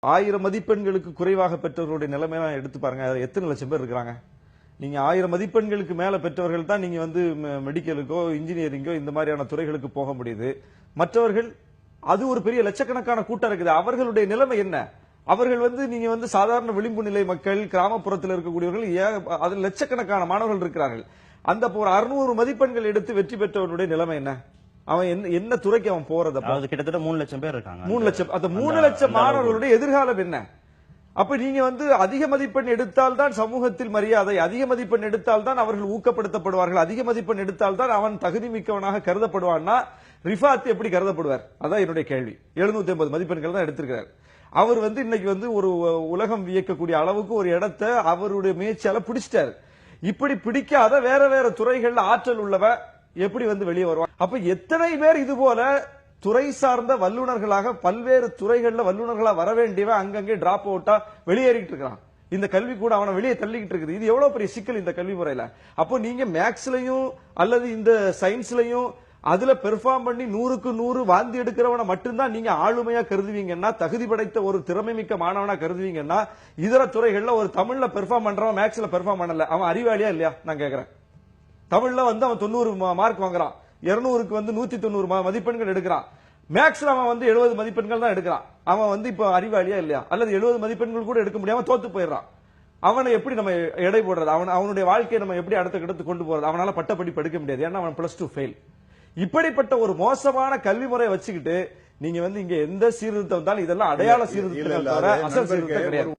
ஆயிரம் மதிப்பெண்களுக்கு குறைவாக பெற்றவர்களுடைய நிலைமையெல்லாம் எடுத்து பாருங்க. எத்தனை லட்சம் பேர் இருக்கிறாங்க? நீங்க ஆயிரம் மதிப்பெண்களுக்கு மேல பெற்றவர்கள் தான் நீங்க வந்து ம- மெடிக்கலுக்கோ இன்ஜினியரிங்கோ இந்த மாதிரியான துறைகளுக்கு போக முடியுது. மற்றவர்கள் அது ஒரு பெரிய லட்சக்கணக்கான கூட்டம் இருக்குது. அவர்களுடைய நிலைமை என்ன? அவர்கள் வந்து நீங்க வந்து சாதாரண விளிம்பு நிலை மக்கள் கிராமப்புறத்தில் இருக்கக்கூடியவர்கள் அதில் லட்சக்கணக்கான மாணவர்கள் இருக்கிறார்கள். அந்த ஒரு அறுநூறு மதிப்பெண்கள் எடுத்து வெற்றி பெற்றவர்களுடைய நிலைமை என்ன? அவன் என்ன என்ன துறைக்கு அவன் போறத அதாவது கிட்டத்தட்ட மூணு லட்சம் பேர் இருக்காங்க. மூணு லட்சம் அந்த மூணு லட்சம். மாணவர்களுடைய எதிர்காலம் என்ன? அப்ப நீங்க வந்து அதிக மதிப்பெண் எடுத்தால் தான் சமூகத்தில் மரியாதை அதிக மதிப்பெண் எடுத்தால் தான் அவர்கள் ஊக்கப்படுத்தப்படுவார்கள் அதிக மதிப்பெண் எடுத்தால் தான் அவன் தகுதி மிக்கவனாக கருதப்படுவான்னா ரிஃபாத் எப்படி கருதப்படுவார்? அதான் என்னுடைய கேள்வி. 750 ஐம்பது மதிப்பெண்கள் தான் எடுத்திருக்கிறார். அவர் வந்து இன்னைக்கு வந்து ஒரு உலகம் வியக்கக்கூடிய அளவுக்கு ஒரு இடத்தை அவருடைய முயற்சியால பிடிச்சிட்டாரு. இப்படி பிடிக்காத வேற வேற துறைகள்ல ஆற்றல் உள்ளவ எப்படி வந்து வெளியே வருவான் அப்ப எத்தனை பேர் இது போல துறை சார்ந்த வல்லுநர்களாக பல்வேறு துறைகள்ல வல்லுநர்களா வர வேண்டியவன் அங்கங்கே டிராப் அவுட்டா வெளியேறிட்டு இருக்கிறான் இந்த கல்வி கூட அவனை வெளியே தள்ளிக்கிட்டு இருக்குது. இது எவ்வளவு பெரிய சிக்கல் இந்த கல்வி முறையில? அப்போ நீங்க மேக்ஸ்லயும் அல்லது இந்த சயின்ஸ்லயும் அதுல பெர்ஃபார்ம் பண்ணி நூறுக்கு நூறு வாந்தி எடுக்கிறவனை மட்டும்தான் நீங்க ஆளுமையா கருதுவீங்கன்னா தகுதி படைத்த ஒரு திறமை மிக்க மாணவனா கருதுவீங்கன்னா இதர துறைகள்ல ஒரு தமிழ்ல பெர்ஃபார்ம் பண்றவன் மேக்ஸ்ல பெர்ஃபார்ம் பண்ணல. அவன் அறிவாளியா இல்லையா? நான் கேக்குறேன். தமிழ்ல வந்து அவன் தொண்ணூறு மார்க் வாங்குறான். இருநூறுக்கு வந்து நூத்தி தொண்ணூறு மதிப்பெண்கள் எடுக்கிறான். மேக்ஸ்ல அவன் வந்து எழுபது மதிப்பெண்கள் தான் எடுக்கிறான். அவன் வந்து இப்போ அறிவாளியா இல்லையா? அல்லது எழுபது மதிப்பெண்கள் கூட எடுக்க முடியாம தோத்து போயிடுறான். அவனை எப்படி நம்ம எடை போடுறது? அவன் அவனுடைய வாழ்க்கையை நம்ம எப்படி அடுத்த கட்டத்துக்கு கொண்டு போறது? அவனால பட்டப்படிப்பு எடுக்க முடியாது. ஏன்னா அவன் பிளஸ் டூ ஃபெயில் இப்படிப்பட்ட ஒரு மோசமான கல்வி முறையை வச்சுக்கிட்டு நீங்க வந்து இங்க எந்த சீர்திருத்தம் வந்தாலும் இதெல்லாம் அடையாள சீர்திருத்தங்கள் தவிர அசல் சீர்திருத்தம் கிடையாது.